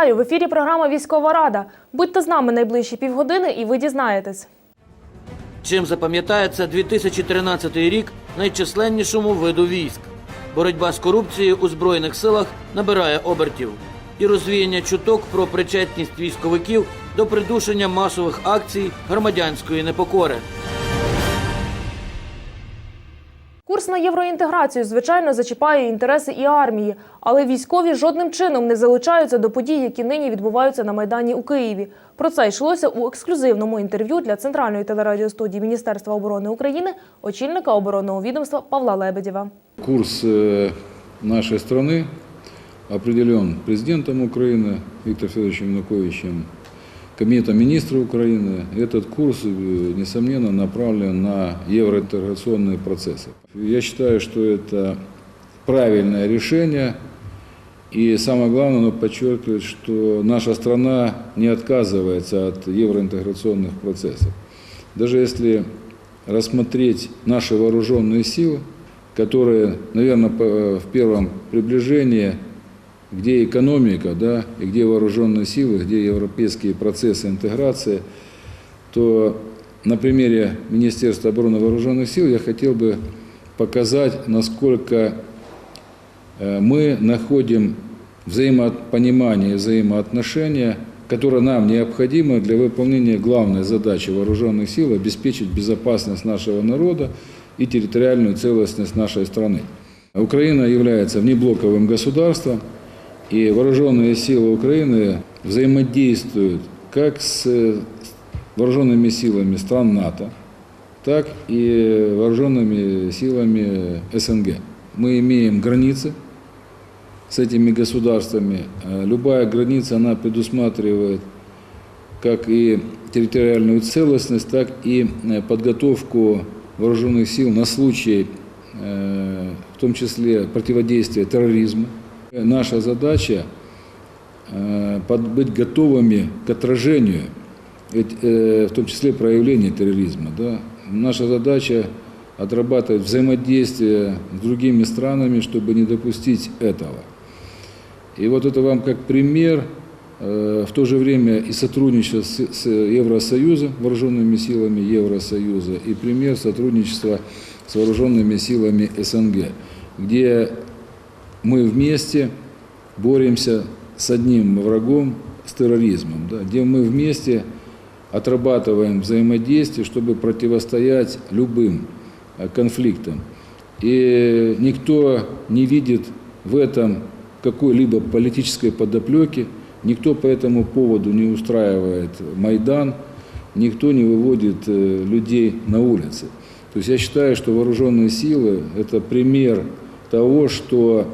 Вітаю! В ефірі програма Військова Рада. Будьте з нами найближчі півгодини, і ви дізнаєтесь. Чим запам'ятається 2013 рік найчисленнішому виду військ. Боротьба з корупцією у збройних силах набирає обертів і розвіяння чуток про причетність військовиків до придушення масових акцій громадянської непокори. Курс на євроінтеграцію, звичайно, зачіпає інтереси і армії, але військові жодним чином не залучаються до подій, які нині відбуваються на Майдані у Києві. Про це йшлося у ексклюзивному інтерв'ю для центральної телерадіостудії Міністерства оборони України очільника оборонного відомства Павла Лебедєва. Курс э, нашей страны определен президентом Украины Виктором Федоровичем Януковичем, Кабинетом министров Украины. Этот курс, э, несомненно, направлен на евроинтеграционные процессы. Я считаю, что это правильное решение. И самое главное, оно подчеркивает, что наша страна не отказывается от евроинтеграционных процессов. Даже если рассмотреть наши вооруженные силы, которые, наверное, по- в первом приближении, где экономика, да, и где вооруженные силы, где европейские процессы интеграции, то на примере Министерства обороны вооруженных сил я хотел бы показать, насколько э, мы находим взаимопонимание взаимоотношения, которое нам необходимо для выполнения главной задачи вооруженных сил – обеспечить безопасность нашего народа и территориальную целостность нашей страны. Украина является внеблоковым государством, и вооруженные силы Украины взаимодействуют как с вооруженными силами стран НАТО, так и вооруженными силами СНГ. Мы имеем границы с этими государствами. Э, Любая граница, она предусматривает как и территориальную целостность, так и э, подготовку вооруженных сил на случай, э, в том числе, противодействия терроризму. Наша задача быть готовыми к отражению, в том числе проявления терроризма. Да? Наша задача отрабатывать взаимодействие с другими странами, чтобы не допустить этого. И вот это вам как пример, э, в то же время и сотрудничество с, Евросоюзом, вооруженными силами Евросоюза, и пример сотрудничества с вооруженными силами СНГ, где мы вместе боремся с одним врагом, с терроризмом, да, где мы вместе отрабатываем взаимодействие, чтобы противостоять любым э, конфликтам. И никто не видит в этом какой-либо политической подоплеки, никто по этому поводу не устраивает Майдан, никто не выводит э, людей на улицы. То есть я считаю, что вооруженные силы – это пример того, что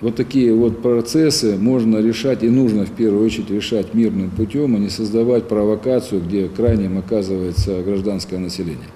вот такие вот процессы можно решать и нужно в первую очередь решать мирным путем, а не создавать провокацию, где крайним оказывается гражданское население.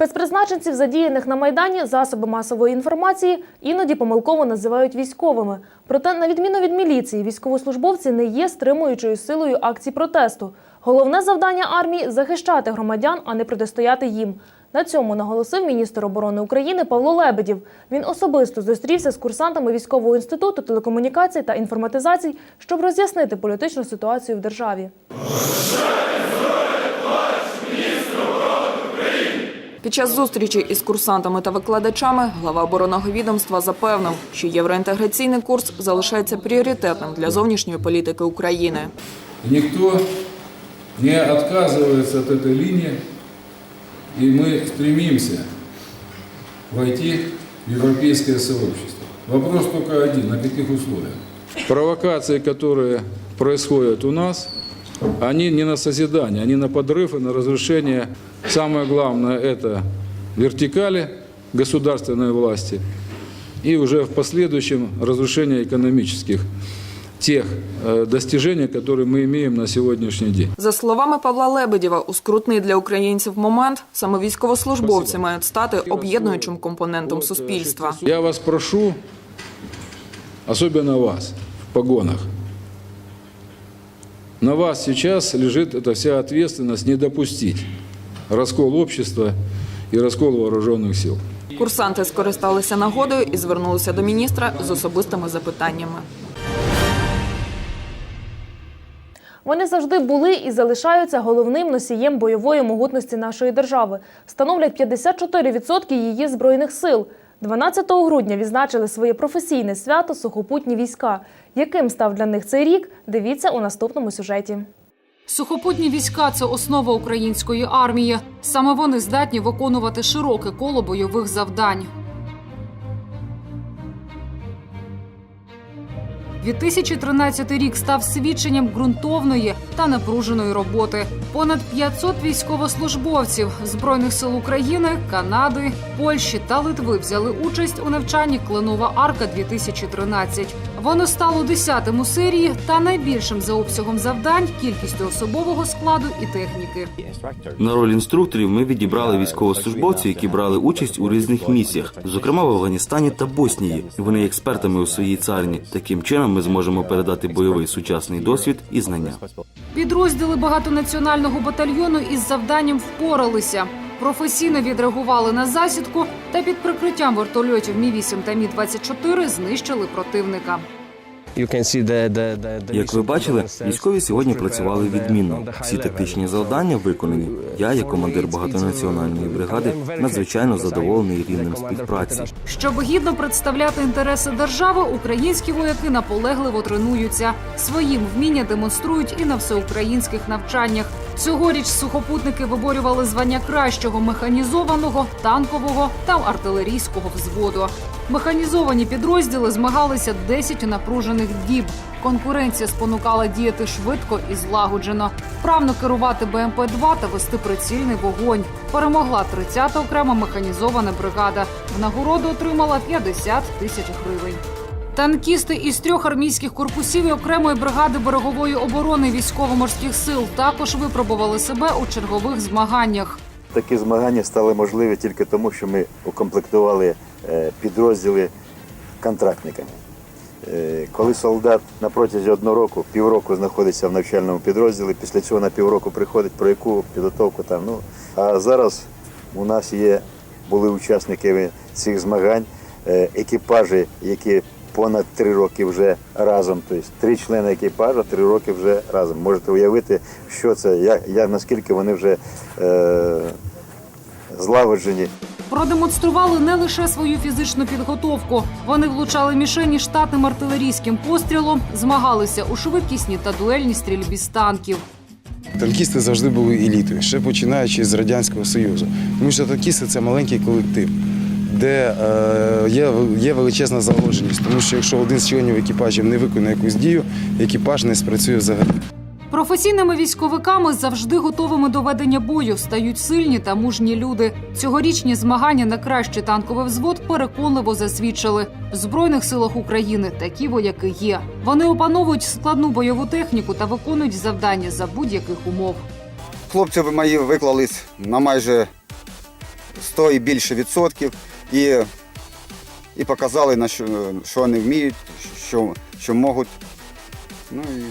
Спецпризначенців, задіяних на майдані, засоби масової інформації іноді помилково називають військовими. Проте, на відміну від міліції, військовослужбовці не є стримуючою силою акцій протесту. Головне завдання армії захищати громадян, а не протистояти їм. На цьому наголосив міністр оборони України Павло Лебедєв. Він особисто зустрівся з курсантами військового інституту телекомунікацій та інформатизацій, щоб роз'яснити політичну ситуацію в державі. Під час зустрічі із курсантами та викладачами глава оборонного відомства запевнив, що євроінтеграційний курс залишається пріоритетним для зовнішньої політики України. Никто не отказывается от этой линии, и мы стремимся войти в европейское сообщество. Вопрос только один, на каких условиях? Провокации, которые происходят у нас, они не на созидание, они на подрыв и на разрушение. Самое главное – это вертикали государственной власти и уже в последующем разрушение экономических тех э, достижений, которые мы имеем на сегодняшний день. За словами Павла Лебедєва, у скрутний для українців момент саме військовослужбовці мають стати об'єднуючим компонентом суспільства. Я вас прошу, особенно вас в погонах, на вас сейчас лежит эта вся ответственность не допустить раскол общества и раскол вооруженных сил. Курсанти скористалися нагодою і звернулися до міністра з особистими запитаннями. Вони завжди були і залишаються головним носієм бойової могутності нашої держави. Становлять 54% її збройних сил. 12 грудня відзначили своє професійне свято сухопутні війська. Яким став для них цей рік? Дивіться у наступному сюжеті. Сухопутні війська це основа української армії. Саме вони здатні виконувати широке коло бойових завдань. 2013 рік став свідченням ґрунтовної та напруженої роботи. Понад 500 військовослужбовців збройних сил України, Канади, Польщі та Литви взяли участь у навчанні Кленова арка 2013 Воно стало десятим у серії та найбільшим за обсягом завдань, кількістю особового складу і техніки. На роль інструкторів ми відібрали військовослужбовців, які брали участь у різних місіях, зокрема в Афганістані та Боснії. Вони експертами у своїй царні. Таким чином ми зможемо передати бойовий сучасний досвід і знання. Підрозділи багатонаціонального батальйону із завданням впоралися. Професійно відреагували на засідку та під прикриттям вертольотів Мі 8 та Мі 24 знищили противника. Як ви бачили, військові сьогодні працювали відмінно. Всі тактичні завдання виконані. Я, як командир багатонаціональної бригади, надзвичайно задоволений рівнем співпраці. Щоб гідно представляти інтереси держави, українські вояки наполегливо тренуються. Своїм вміння демонструють і на всеукраїнських навчаннях. Цьогоріч сухопутники виборювали звання кращого механізованого, танкового та артилерійського взводу. Механізовані підрозділи змагалися 10 напружених діб. Конкуренція спонукала діяти швидко і злагоджено, вправно керувати БМП-2 та вести прицільний вогонь. Перемогла 30-та окрема механізована бригада. В нагороду отримала 50 тисяч гривень. Танкісти із трьох армійських корпусів і окремої бригади берегової оборони військово-морських сил також випробували себе у чергових змаганнях. Такі змагання стали можливі тільки тому, що ми укомплектували е, підрозділи контрактниками. Е, Коли солдат на протязі одного року, півроку знаходиться в навчальному підрозділі, після цього на півроку приходить про яку підготовку там. Ну, а зараз у нас є, були учасниками цих змагань, е, екіпажі, які понад три роки вже разом, тобто три члени екіпажа, три роки вже разом. Можете уявити, що це, як, як наскільки вони вже е, злагоджені. Продемонстрували не лише свою фізичну підготовку. Вони влучали мішені штатним артилерійським пострілом, змагалися у швидкісній та дуельній стрільбі з танків. Танкісти завжди були елітою, ще починаючи з Радянського Союзу. Тому що танкісти це маленький колектив, де е, є, є величезна заложеність. Тому що якщо один з членів екіпажів не виконує якусь дію, екіпаж не спрацює взагалі. Професійними військовиками завжди готовими до ведення бою стають сильні та мужні люди. Цьогорічні змагання на кращий танковий взвод переконливо засвідчили. В збройних силах України такі вояки є. Вони опановують складну бойову техніку та виконують завдання за будь-яких умов. Хлопці мої виклались на майже 100 і більше відсотків і, і показали, на що, що вони вміють, що, що можуть. Ну і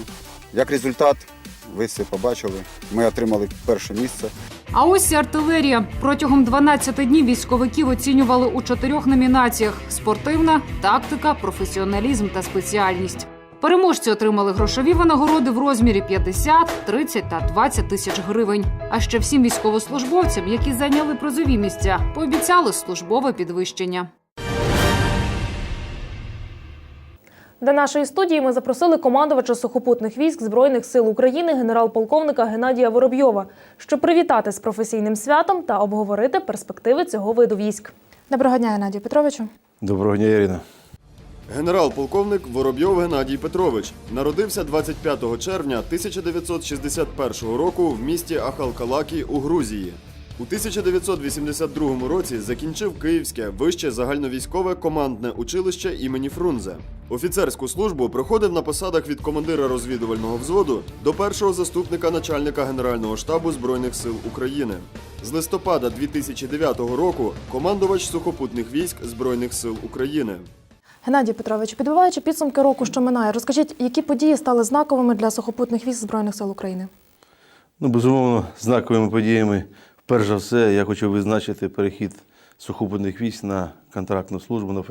як результат, ви все побачили. Ми отримали перше місце. А ось і артилерія. Протягом 12 днів військовиків оцінювали у чотирьох номінаціях: спортивна, тактика, професіоналізм та спеціальність. Переможці отримали грошові винагороди в розмірі 50, 30 та 20 тисяч гривень. А ще всім військовослужбовцям, які зайняли призові місця, пообіцяли службове підвищення. До нашої студії ми запросили командувача сухопутних військ Збройних сил України генерал-полковника Геннадія Воробйова, щоб привітати з професійним святом та обговорити перспективи цього виду військ. Доброго дня, Геннадію Петровичу. Доброго дня, Ірина. Генерал-полковник Воробйов Геннадій Петрович народився 25 червня 1961 року в місті Ахалкалакі у Грузії. У 1982 році закінчив Київське вище загальновійськове командне училище імені Фрунзе. Офіцерську службу проходив на посадах від командира розвідувального взводу до першого заступника начальника Генерального штабу Збройних сил України. З листопада 2009 року командувач сухопутних військ Збройних сил України. Геннадій Петрович, підбиваючи підсумки року, що минає, розкажіть, які події стали знаковими для сухопутних військ Збройних сил України? Ну, безумовно, знаковими подіями. Перш за все, я хочу визначити перехід сухопутних військ на контрактну службу,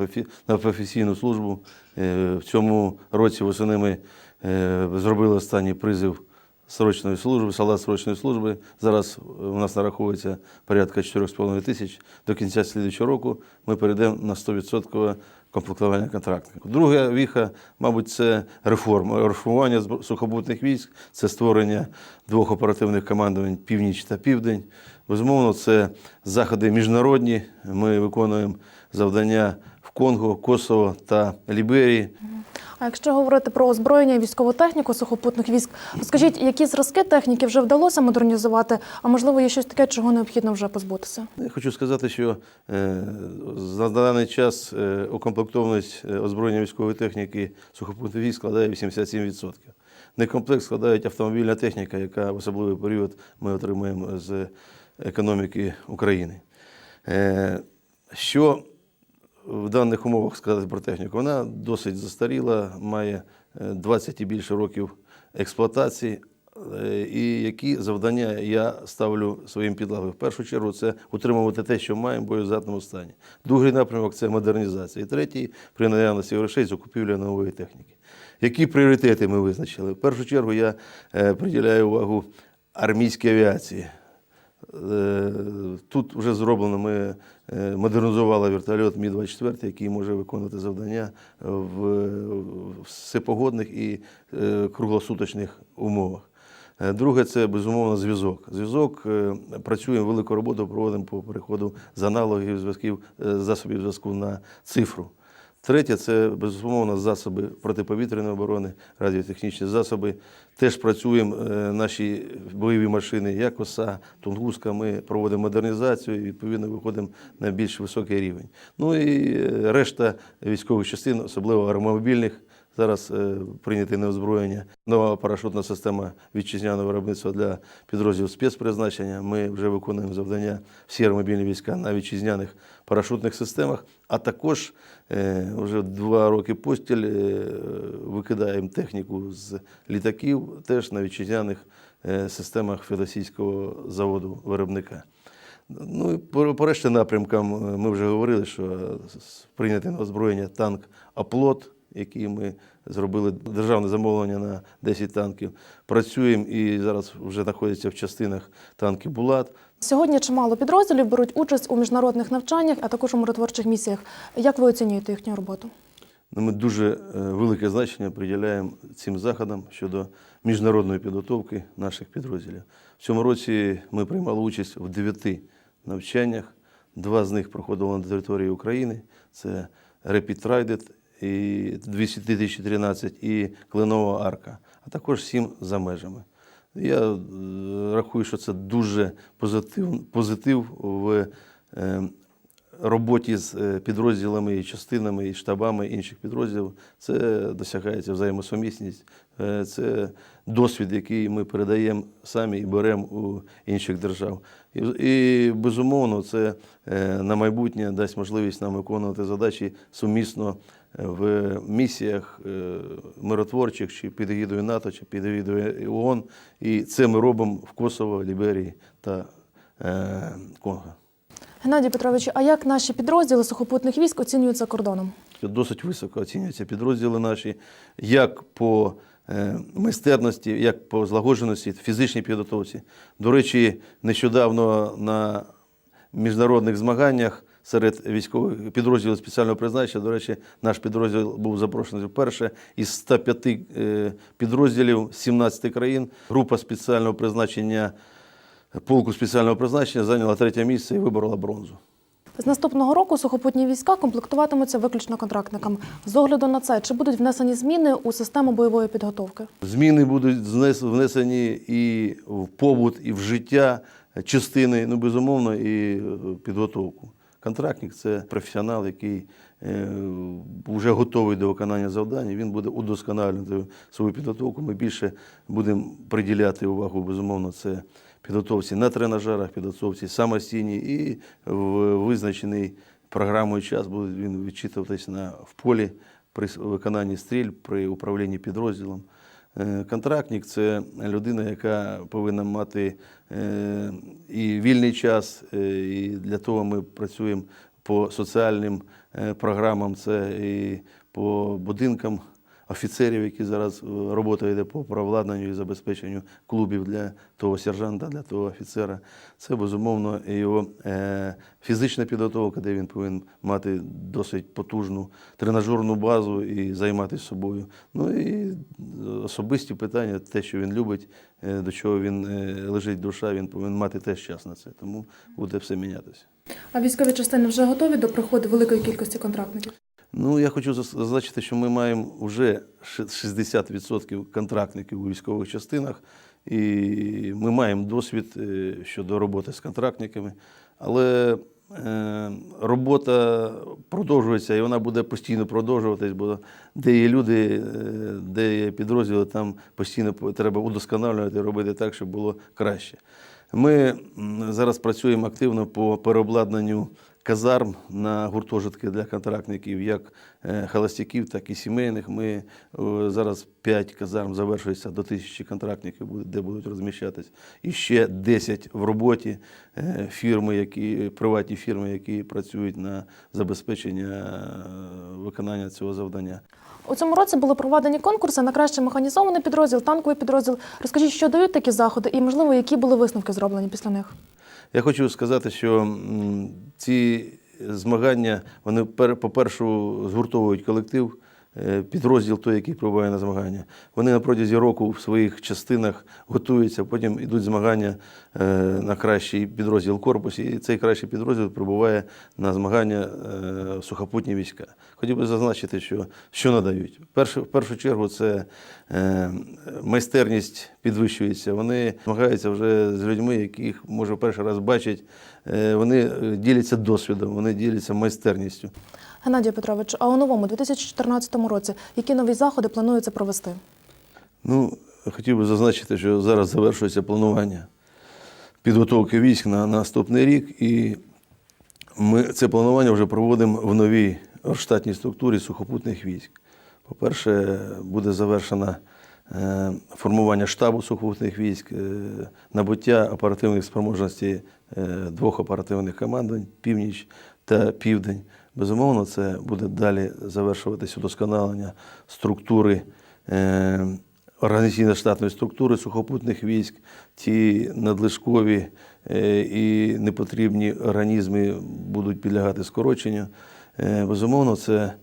на професійну службу. Е, В цьому році восени ми е, зробили останній призив срочної служби, солдат срочної служби. Зараз у нас нараховується порядка 4,5 тисяч. До кінця слідчого року ми перейдемо на 100% комплектування контрактників. Друга віха, мабуть, це реформа. Реформування сухопутних військ, це створення двох оперативних командувань Північ та Південь. Безумовно, це заходи міжнародні. Ми виконуємо завдання в Конго, Косово та Ліберії. А якщо говорити про озброєння і військову техніку сухопутних військ, скажіть, які зразки техніки вже вдалося модернізувати, а можливо є щось таке, чого необхідно вже позбутися? Я хочу сказати, що е, за даний час е, укомплектованість е, озброєння військової техніки сухопутних військ складає 87%. Некомплект складають автомобільна техніка, яка в особливий період ми отримуємо з економіки України. Що в даних умовах сказати про техніку? Вона досить застаріла, має е, 20 і більше років експлуатації. Е, І які завдання я ставлю своїм підлеглим? В першу чергу це утримувати те, що маємо в боєздатному стані. Другий напрямок це модернізація. І третій при наявності грошей закупівля нової техніки. Які пріоритети ми визначили? В першу чергу я е, приділяю увагу армійській авіації. Е, Тут вже зроблено, ми е, модернізували вертольот Мі-24, який може виконувати завдання в всепогодних і е, круглосуточних умовах. Е, Друге, це безумовно зв'язок. Зв'язок працюємо велику роботу, проводимо по переходу з аналогів зв'язків, засобів зв'язку на цифру. Третє це безумовно засоби протиповітряної оборони, радіотехнічні засоби. Теж працюємо е, наші бойові машини, як оса, Тунгуска. Ми проводимо модернізацію і відповідно виходимо на більш високий рівень. Ну і е, решта військових частин, особливо аеромобільних. Зараз е, прийняте на озброєння нова парашутна система вітчизняного виробництва для підрозділів спецпризначення. Ми вже виконуємо завдання всі аеромобільні війська на вітчизняних парашутних системах, а також е, вже два роки поспіль е, викидаємо техніку з літаків теж на вітчизняних системах Федосійського заводу виробника. Ну і по, решті напрямкам ми вже говорили, що прийнятий на озброєння танк Аплот, який ми зробили державне замовлення на 10 танків. Працюємо і зараз вже знаходяться в частинах танки Булат. Сьогодні чимало підрозділів беруть участь у міжнародних навчаннях, а також у миротворчих місіях. Як ви оцінюєте їхню роботу? Ну, Ми дуже е, велике значення приділяємо цим заходам щодо міжнародної підготовки наших підрозділів. В цьому році ми приймали участь в дев'яти навчаннях. Два з них проходили на території України. Це Rapid Trident і 2013 і Кленова Арка, а також сім за межами. Я е, рахую, що це дуже позитив, позитив в е, роботі з е, підрозділами і частинами і штабами інших підрозділів. Це досягається взаємосумісність, це досвід, який ми передаємо самі і беремо у інших держав. І, і безумовно, це на майбутнє дасть можливість нам виконувати задачі сумісно в місіях е, миротворчих чи під егідою НАТО, чи під егідою ООН. І це ми робимо в Косово, Ліберії та е, Конго. Геннадій Петрович, а як наші підрозділи сухопутних військ оцінюють за кордоном? Досить високо оцінюються підрозділи наші, як по е, майстерності, як по злагодженості, фізичній підготовці. До речі, нещодавно на міжнародних змаганнях серед військових підрозділів спеціального призначення, до речі, наш підрозділ був запрошений вперше із 105 е, підрозділів з 17 країн. Група спеціального призначення полку спеціального призначення зайняла третє місце і виборола бронзу. З наступного року сухопутні війська комплектуватимуться виключно контрактниками. З огляду на це, чи будуть внесені зміни у систему бойової підготовки? Зміни будуть внесені і в побут, і в життя частини, ну безумовно, і підготовку. Контрактник це професіонал, який е, вже готовий до виконання завдань. Він буде удосконалювати свою підготовку. Ми більше будемо приділяти увагу, безумовно, це підготовці на тренажерах, підготовці самостійній і в визначений програмою час буде він відчитуватись на в полі при виконанні стріль, при управлінні підрозділом. Е, Контрактник це людина, яка повинна мати е, і вільний час, е, і для того ми працюємо по соціальним програмам, це і по будинкам офіцерів, які зараз е, робота йде по прообладнанню і забезпеченню клубів для того сержанта, для того офіцера. Це безумовно його е, фізична підготовка, де він повинен мати досить потужну тренажерну базу і займатися собою. Ну і особисті питання, те, що він любить, е, до чого він е, лежить душа, він повинен мати теж час на це. Тому буде все мінятися. А військові частини вже готові до приходу великої кількості контрактників? Ну, я хочу зазначити, що ми маємо вже 60% контрактників у військових частинах, і ми маємо досвід е, щодо роботи з контрактниками. Але е, робота продовжується і вона буде постійно продовжуватись, бо де є люди, е, де є підрозділи, там постійно треба удосконалювати, робити так, щоб було краще. Ми зараз працюємо активно по переобладнанню казарм на гуртожитки для контрактників, як е, холостяків, так і сімейних. Ми е, зараз 5 казарм завершується до тисячі контрактників, де будуть розміщатись. І ще 10 в роботі е, фірми, які, приватні фірми, які працюють на забезпечення виконання цього завдання. У цьому році були проведені конкурси на краще механізований підрозділ, танковий підрозділ. Розкажіть, що дають такі заходи, і можливо, які були висновки зроблені після них? Я хочу сказати, що ці змагання, вони, пер- по-перше, згуртовують колектив, підрозділ той, який прибуває на змагання. Вони на протязі року в своїх частинах готуються, потім йдуть змагання е, на кращий підрозділ в корпусі, і цей кращий підрозділ прибуває на змагання е, сухопутні війська. Хотів би зазначити, що, що надають. Перше, в першу чергу це е, майстерність підвищується. Вони змагаються вже з людьми, яких може перший раз бачать. Е, вони е, діляться досвідом, вони діляться майстерністю. Геннадію Петровичу, а у новому 2014 році які нові заходи планується провести? Ну, хотів би зазначити, що зараз завершується планування підготовки військ на наступний рік, і ми це планування вже проводимо в новій штатній структурі сухопутних військ. По-перше, буде завершено е, формування штабу сухопутних військ, е, набуття оперативних спроможностей е, двох оперативних командувань північ та південь. Безумовно, це буде далі завершуватись удосконалення структури. е, організаційно-штатної структури сухопутних військ, ті надлишкові е, і непотрібні організми будуть підлягати скороченню. Е, Безумовно, це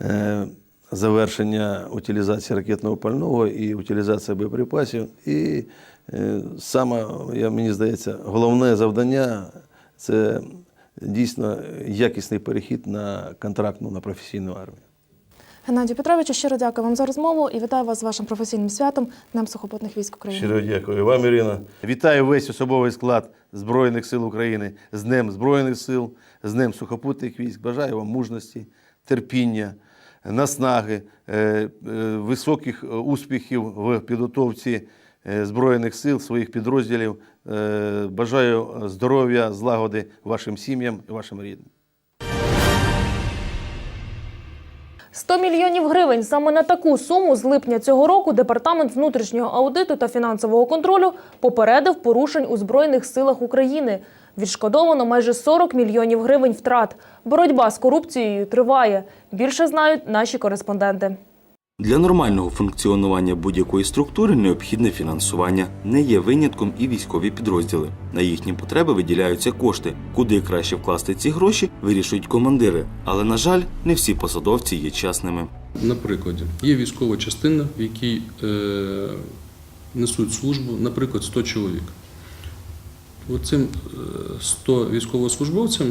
е, завершення утилізації ракетного пального і утилізація боєприпасів. І е, саме, я, мені здається, головне завдання це дійсно якісний перехід на контрактну, на професійну армію. Геннадію Петровичу, щиро дякую вам за розмову і вітаю вас з вашим професійним святом Днем сухопутних військ України. Щиро дякую вам, Ірина. Вітаю весь особовий склад Збройних сил України з Днем Збройних сил, з Днем сухопутних військ. Бажаю вам мужності, терпіння, наснаги, е, е, високих е, успіхів в підготовці Збройних сил, своїх підрозділів. Е, Бажаю здоров'я, злагоди вашим сім'ям і вашим рідним. 100 мільйонів гривень. Саме на таку суму з липня цього року департамент внутрішнього аудиту та фінансового контролю попередив порушень у збройних силах України. Відшкодовано майже 40 мільйонів гривень втрат. Боротьба з корупцією триває. Більше знають наші кореспонденти. Для нормального функціонування будь-якої структури необхідне фінансування. Не є винятком і військові підрозділи. На їхні потреби виділяються кошти. Куди краще вкласти ці гроші, вирішують командири. Але на жаль, не всі посадовці є чесними. На прикладі, є військова частина, в якій е, несуть службу, наприклад, 100 чоловік. Оцим е, 100 військовослужбовцям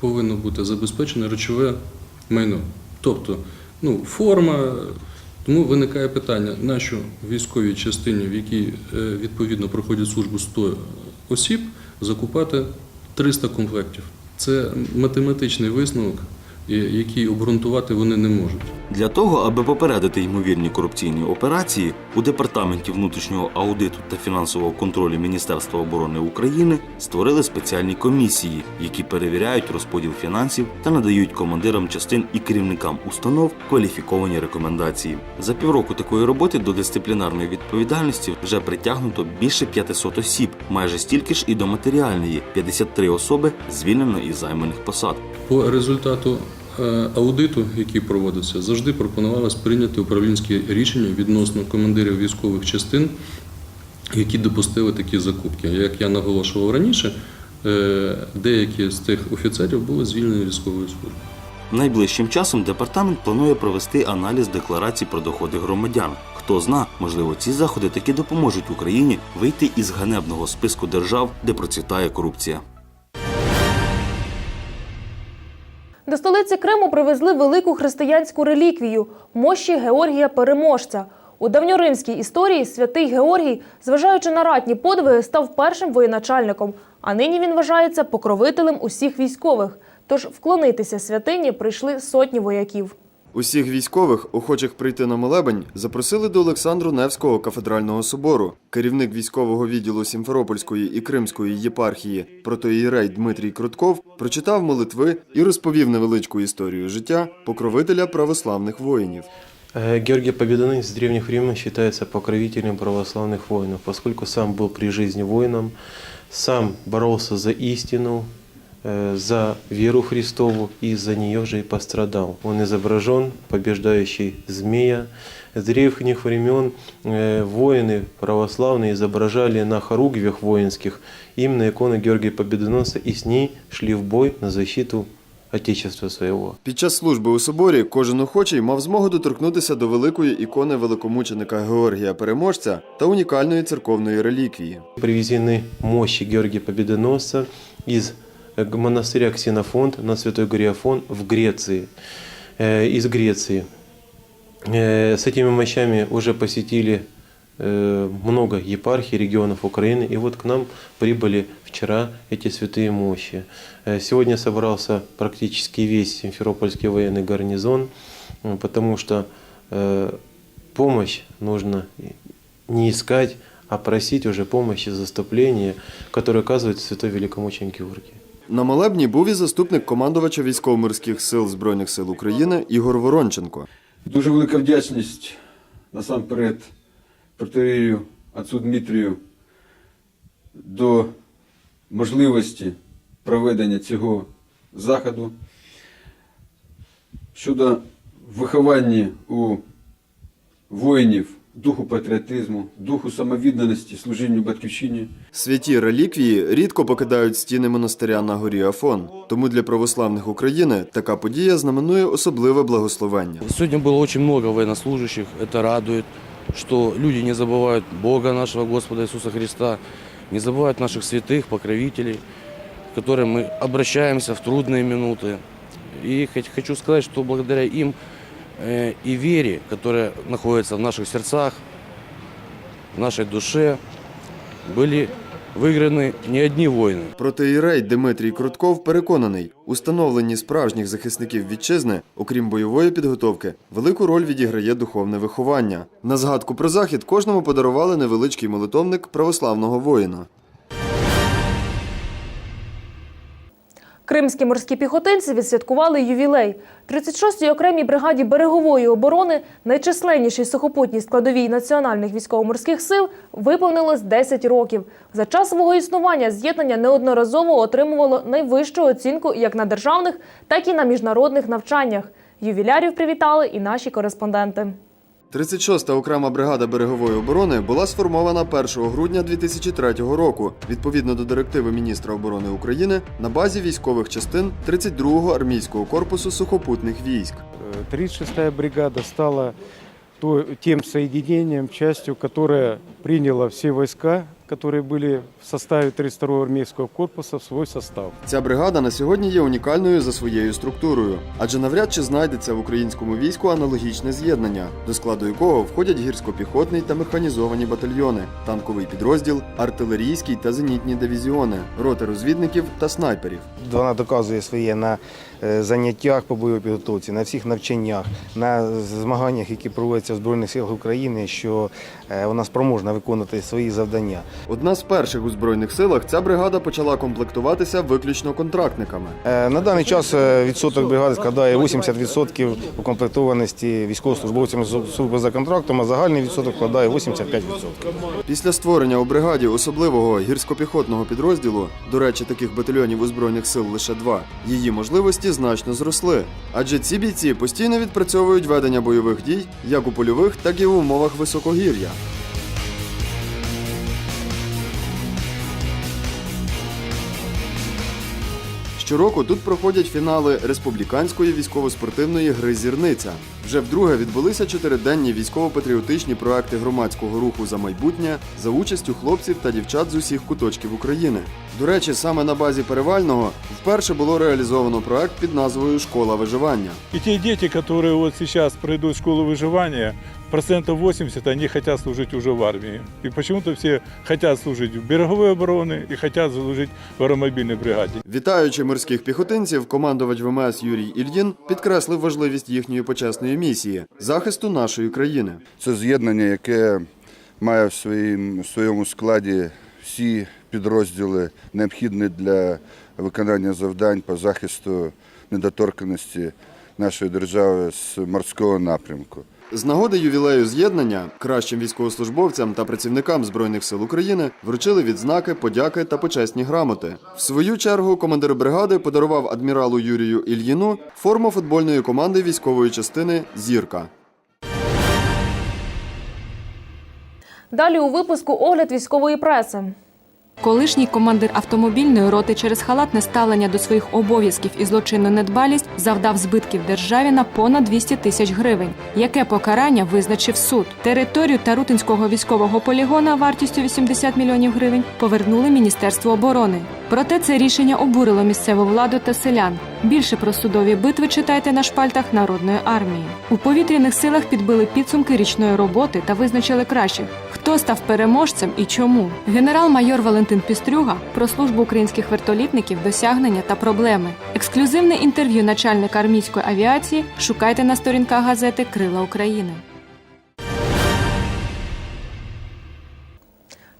повинно бути забезпечене речове майно. Тобто, ну, форма. Тому виникає питання, нащо в військовій частині, в якій е, відповідно проходять службу 100 осіб, закупати 300 комплектів. Це математичний висновок які обґрунтувати вони не можуть. Для того, аби попередити ймовірні корупційні операції, у департаменті внутрішнього аудиту та фінансового контролю Міністерства оборони України створили спеціальні комісії, які перевіряють розподіл фінансів та надають командирам частин і керівникам установ кваліфіковані рекомендації. За півроку такої роботи до дисциплінарної відповідальності вже притягнуто більше 500 осіб, майже стільки ж і до матеріальної 53 особи звільнено із займаних посад. По результату аудиту, який проводився, завжди пропонувалось прийняти управлінське рішення відносно командирів військових частин, які допустили такі закупки. Як я наголошував раніше, е, деякі з тих офіцерів були звільнені з військової служби. Найближчим часом департамент планує провести аналіз декларацій про доходи громадян. Хто зна, можливо, ці заходи таки допоможуть Україні вийти із ганебного списку держав, де процвітає корупція. До столиці Криму привезли велику християнську реліквію мощі Георгія Переможця. У давньоримській історії святий Георгій, зважаючи на ратні подвиги, став першим воєначальником, а нині він вважається покровителем усіх військових. Тож вклонитися святині прийшли сотні вояків. Усіх військових, охочих прийти на молебень, запросили до Олександру Невського кафедрального собору. Керівник військового відділу Сімферопольської і Кримської єпархії протоїрей Дмитрій Крутков прочитав молитви і розповів невеличку історію життя покровителя православних воїнів. Э, Георгий Победоносец с древних времен считается покровителем православных воинов, поскольку сам был при жизни воином, сам боролся за истину, э, за веру Христову и за нее же и пострадал. Он изображен, побеждающий змея. С древних времен э, воины православные изображали на хоругвях воинских именно иконы Георгия Победоносца и с ней шли в бой на защиту Отечества своего. Під час служби у соборі кожен охочий мав змогу доторкнутися до великої ікони великомученика Георгія Переможця та унікальної церковної реліквії. Привезены мощи Георгия Победоносца из э, монастыря Ксенофонт на Святой горе в Греции, э, из Греции. Э, С этими мощами уже посетили э, много епархий, регионов Украины, и вот к нам прибыли вчера эти святые мощи. Э, Сегодня собрался практически весь Симферопольский военный гарнизон, потому что э, помощь нужно не искать, а просить уже помощи, заступления, которые оказывает святой великомученик Георгий. На молебні був і заступник командувача військово-морських сил Збройних сил України Ігор Воронченко. Дуже велика вдячність насамперед протерію отцу Дмитрію до можливості проведення цього заходу щодо виховання у воїнів духу патріотизму, духу самовідданості, служінню батьківщині. Святі реліквії рідко покидають стіни монастиря на горі Афон. Тому для православних України така подія знаменує особливе благословення. Сегодня было очень много военнослужащих, это радует, что люди не забывают Бога нашего Господа Иисуса Христа, не забывают наших святых, покровителей, к которым мы обращаемся в трудные минуты. И хот- хочу сказать, что благодаря им э, и вере, которая находится в наших сердцах, в нашей душе, были выиграны не одни войны. Протеїрей Дмитрій Крутков переконаний, у становленні справжніх захисників вітчизни, окрім бойової підготовки, велику роль відіграє духовне виховання. На згадку про захід кожному подарували невеличкий молитовник православного воїна. Кримські морські піхотинці відсвяткували ювілей. 36-й окремій бригаді берегової оборони, найчисленнішій сухопутній складовій національних військово-морських сил, виповнилось 10 років. За час свого існування з'єднання неодноразово отримувало найвищу оцінку як на державних, так і на міжнародних навчаннях. Ювілярів привітали і наші кореспонденти. 36-та окрема бригада берегової оборони була сформована 1 грудня 2003 року відповідно до директиви міністра оборони України на базі військових частин 32-го армійського корпусу сухопутних військ. 36-я бригада стала тем соединением, частью, которая приняла все войска которые были в составе 32-го армейского корпуса, в свой состав. Ця бригада на сьогодні є унікальною за своєю структурою, адже навряд чи знайдеться в українському війську аналогічне з'єднання, до складу якого входять гірсько-піхотний та механізовані батальйони, танковий підрозділ, артилерійський та зенітні дивізіони, роти розвідників та снайперів. Вона доказує своє на заняттях по бойовій підготовці, на всіх навчаннях, на змаганнях, які проводяться в Збройних силах України, що е, вона спроможна виконувати свої завдання. Одна з перших у збройних силах ця бригада почала комплектуватися виключно контрактниками. Е, На даний час е, відсоток бригади складає 80% укомплектованості військовослужбовцями служби за контрактом, а загальний відсоток складає 85%. Після створення у бригаді особливого гірсько-піхотного підрозділу, до речі, таких батальйонів у збройних сил лише два, її можливості значно зросли. Адже ці бійці постійно відпрацьовують ведення бойових дій як у польових, так і в умовах високогір'я. Щороку тут проходять фінали республіканської військово-спортивної гри Зірниця. Вже вдруге відбулися чотириденні військово-патріотичні проекти громадського руху за майбутнє за участю хлопців та дівчат з усіх куточків України. До речі, саме на базі Перевального вперше було реалізовано проект під назвою Школа виживання. И те дети, которые вот сейчас пройдут школу выживания, процентов 80 они хотят служить уже в армии. И почему-то все хотят служить в береговой обороне и хотят служить в аэромобильной бригаде. Вітаючи морських піхотинців, командувач ВМС Юрій Ільїн підкреслив важливість їхньої почесної місії захисту нашої країни. Це з'єднання, яке має в своїм, в своєму складі всі підрозділи, необхідні для виконання завдань по захисту недоторканості нашої держави з морського напрямку. З нагоди ювілею з'єднання кращим військовослужбовцям та працівникам збройних сил України вручили відзнаки, подяки та почесні грамоти. В свою чергу командир бригади подарував адміралу Юрію Ільїну форму футбольної команди військової частини Зірка. Далі у випуску огляд військової преси. Колишній командир автомобільної роти через халатне ставлення до своїх обов'язків і злочинну недбалість завдав збитків державі на понад 200 тисяч гривень. Яке покарання визначив суд? Територію Тарутинського військового полігона вартістю 80 мільйонів гривень повернули Міністерство оборони. Проте це рішення обурило місцеву владу та селян. Більше про судові битви читайте на шпальтах народної армії. У повітряних силах підбили підсумки річної роботи та визначили кращих. Хто став переможцем і чому? Генерал-майор Валентин Пістрюга про службу українських вертолітників, досягнення та проблеми. Ексклюзивне інтерв'ю начальника армійської авіації шукайте на сторінках газети Крила України.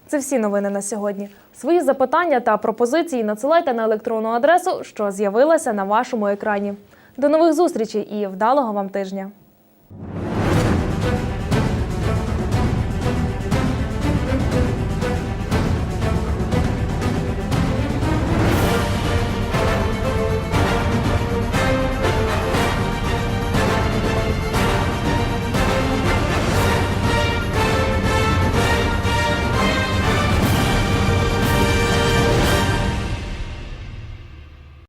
Це всі новини на сьогодні. Свої запитання та пропозиції надсилайте на електронну адресу, що з'явилася на вашому екрані. До нових зустрічей і вдалого вам тижня!